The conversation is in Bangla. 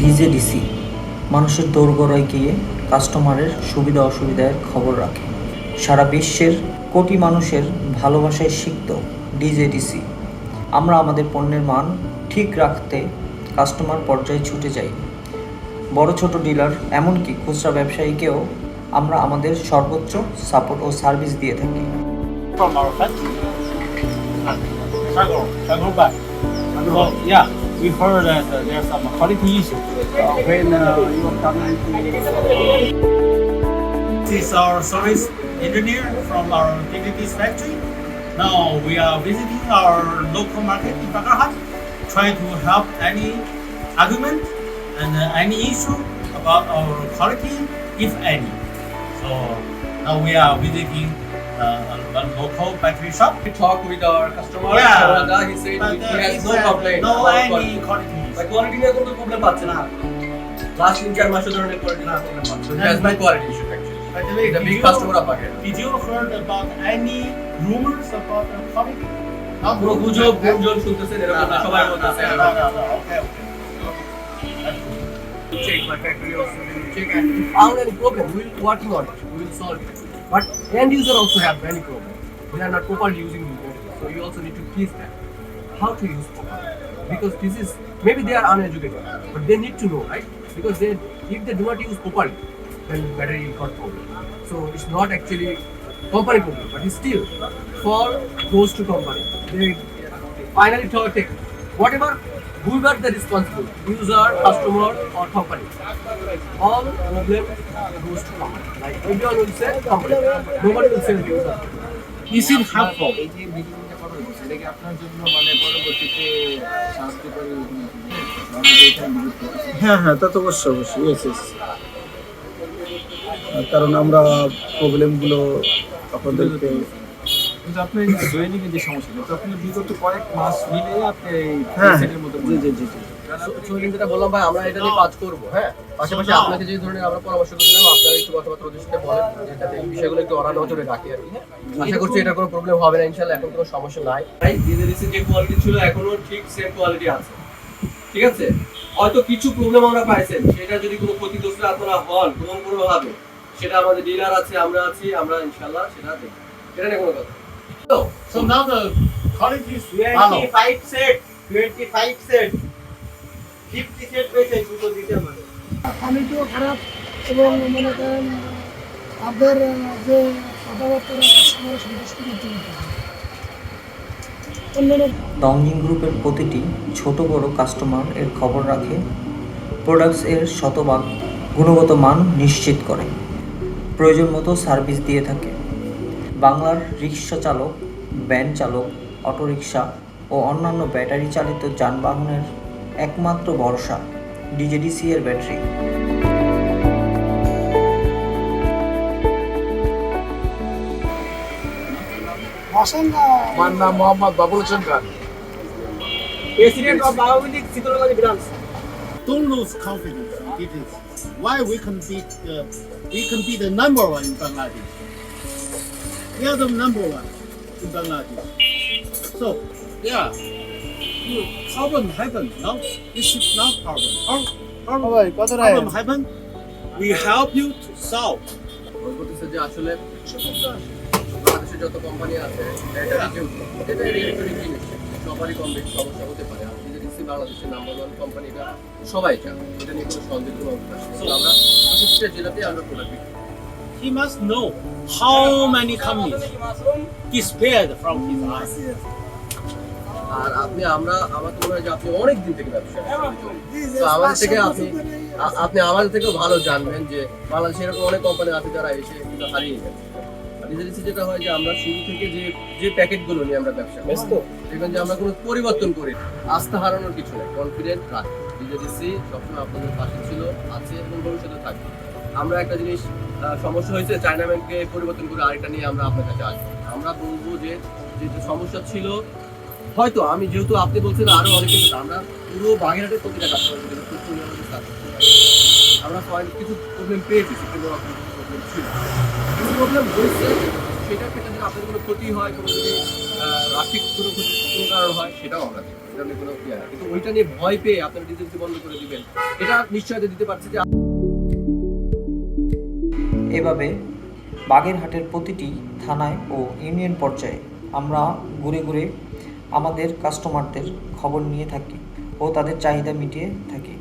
ডিজেডিসি মানুষের দোরগোড়ায় গিয়ে কাস্টমারের সুবিধা অসুবিধার খবর রাখে। সারা বিশ্বের কোটি মানুষের ভালোবাসায় সিক্ত ডিজেডিসি আমরা আমাদের পণ্যের মান ঠিক রাখতে কাস্টমার পর্যায়ে ছুটে যাই। বড় ছোট ডিলার এমনকি খুচরা ব্যবসায়ীকেও আমরা আমাদের সর্বোচ্চ সাপোর্ট ও সার্ভিস দিয়ে থাকি। From our factory. Chagor, Chagor back. So, yeah, we heard that uh, there's some quality issue. Uh, when uh, you are coming to... This is our service engineer from our DVD's factory. Now we are visiting our local market in Bagarhat, trying to help any argument and uh, any issue about our quality, if any. So now we are visiting uh, local battery shop. We talked with our customer, Yeah. He said But, he uh, has no uh, complaint. No any quality. quality By issue. quality নিয়ে কোনো প্রবলেম পাচ্ছে না লাস্ট তিন চার মাসের ধরনের কোয়ালিটি না প্রবলেম পাচ্ছে he has no quality issue actually By the way, a big customer of Bager Did you heard about any rumors about the quality? পুরো গুজব গুঞ্জন শুনতেছেন এরকম সবাই বলতেছে check my factory also check and found any problem we will working on it we will solve it but end user also have many problems. They are not properly using the so you also need to teach them how to use properly because this is maybe they are uneducated but they need to know right? Because they if they do not use properly then battery got problem. So it's not actually company problem but it's still for goes to company. They finally take whatever whoever the responsible user customer or company all problem goes to company like everyone will say company nobody will say user Is it helpful? মানে হ্যাঁ হ্যাঁ তা তো অবশ্যই অবশ্যই ইয়েস ইয়েস কারণ আমরা প্রবলেমগুলো আপনাদেরকে কিন্তু আপনি দৈনিক যে সমস্যাটা তো আপনি বিগত কয়েক মাস মিলে আপনি এই হ্যাঁ। মধ্যে জি জি জি সোহেলিন যেটা বললাম ভাই আমরা এটা নিয়ে কাজ করব হ্যাঁ? পাশাপাশি আপনাকে যে ধরনের আমরা পরামর্শ আপনারা একটু কথাবার্তা ওদের সাথে বলেন যাতে এই বিষয়গুলো একটু নজরে রাখি আর কি হ্যাঁ? আশা করছি এটা কোনো প্রবলেম হবে না ইনশাআল্লাহ এখন কোনো সমস্যা নাই। ভাই ডিজেলিসি যে কোয়ালিটি ছিল এখনও ঠিক সেম কোয়ালিটি আছে। ঠিক আছে? হয়তো কিছু প্রবলেম আমরা পাইছেন সেটা যদি কোনো ক্ষতিগ্রস্ত আপনারা হন কোনো কোনো ভাবে সেটা আমাদের ডিলার আছে আমরা আছি আমরা ইনশাআল্লাহ সেটা দেখব। এটা নিয়ে কোনো কথা তো So now the quality is ভালো। 25 সেট 25 সেট 50 সেট পেয়েছে দুটো দিতে মানে কোয়ালিটিও খারাপ এবং মনে করেন তাদের যে কথাবার্তা কাস্টমারের সন্তুষ্ট করতে ডংজিং গ্রুপের প্রতিটি ছোট বড় কাস্টমার এর খবর রাখে প্রোডাক্টস এর শতভাগ গুণগত মান নিশ্চিত করে। প্রয়োজন মতো সার্ভিস দিয়ে থাকে। বাংলার রিক্সা চালক ভ্যান চালক অটোরিকশা ও অন্যান্য ব্যাটারি চালিত যানবাহনের একমাত্র ভরসা ডিজেডিসি এর ব্যাটারি আমার নাম Mohammad Babul Hossain Khan president of biometric Shitalbari branch don't lose confidence in DTC. Why we can be the we can be the number one in Bangladesh. We are the number one in Bangladesh. So yeah, you problem happen. No, this is not problem. Our, our problem happen. We help you to solve. বলতেছে যে আসলে বাংলাদেশে যত কোম্পানি আছে ব্যাটারি এটা ইলেকট্রনিক জিনিস সবারই কম বেশি সমস্যা হতে পারে আর ডিজেডিসি বাংলাদেশের নাম্বার ওয়ান কোম্পানি এটা সবাই চায় এটা নিয়ে কোনো সন্দেহ অবকাশ আমরা প্রত্যেকটা জেলাতে আমরা প্রোডাক্ট বিক্রি করি। He must know how many companies disappeared from his eyes. আর আপনি আমরা আমার তো মনে হয় যে আপনি অনেক দিন থেকে ব্যবসা তো আমাদের থেকে আপনি আপনি আমাদের থেকেও ভালো জানবেন যে বাংলাদেশে এরকম অনেক কোম্পানি আছে যারা এসে কিন্তু হারিয়ে গেছে। যেটা হয় যে আমরা শুরু থেকে যে যে প্যাকেটগুলো নিয়ে আমরা ব্যবসা করি দেখবেন যে আমরা কোনো পরিবর্তন করি না। আস্থা হারানোর কিছু নেই। কনফিডেন্ট রাখি। সবসময় আপনাদের পাশে ছিল আছে এবং ভবিষ্যতে থাকবে। আমরা একটা জিনিস সমস্যা হয়েছে চায়না ব্যাংকে পরিবর্তন করে আরেকটা নিয়ে আমরা আপনার কাছে আসব। আমরা বলব যে যে যে সমস্যা ছিল, হয়তো আমি যেহেতু আপনি বলছেন আরও অনেক কিছু, আমরা পুরো বাগেরহাটের প্রতিটা কাস্টমার আমরা পয়েন্ট কিছু প্রবলেম পেয়েছি কিন্তু প্রবলেম ছিল। কিছু প্রবলেম হয়েছে, সেটার ক্ষেত্রে যদি আপনাদের কোনো ক্ষতি হয়, কোনো যদি আর্থিক কোনো কোনো কারণ হয়, সেটাও আমরা এটা নিয়ে কোনো কিন্তু ওইটা নিয়ে ভয় পেয়ে আপনারা ডিজেন্সি বন্ধ করে দিবেন। এটা নিশ্চয়তা দিতে পারছি যে এভাবে বাগেরহাটের প্রতিটি থানায় ও ইউনিয়ন পর্যায়ে আমরা ঘুরে ঘুরে আমাদের কাস্টমারদের খবর নিয়ে থাকি ও তাদের চাহিদা মিটিয়ে থাকি।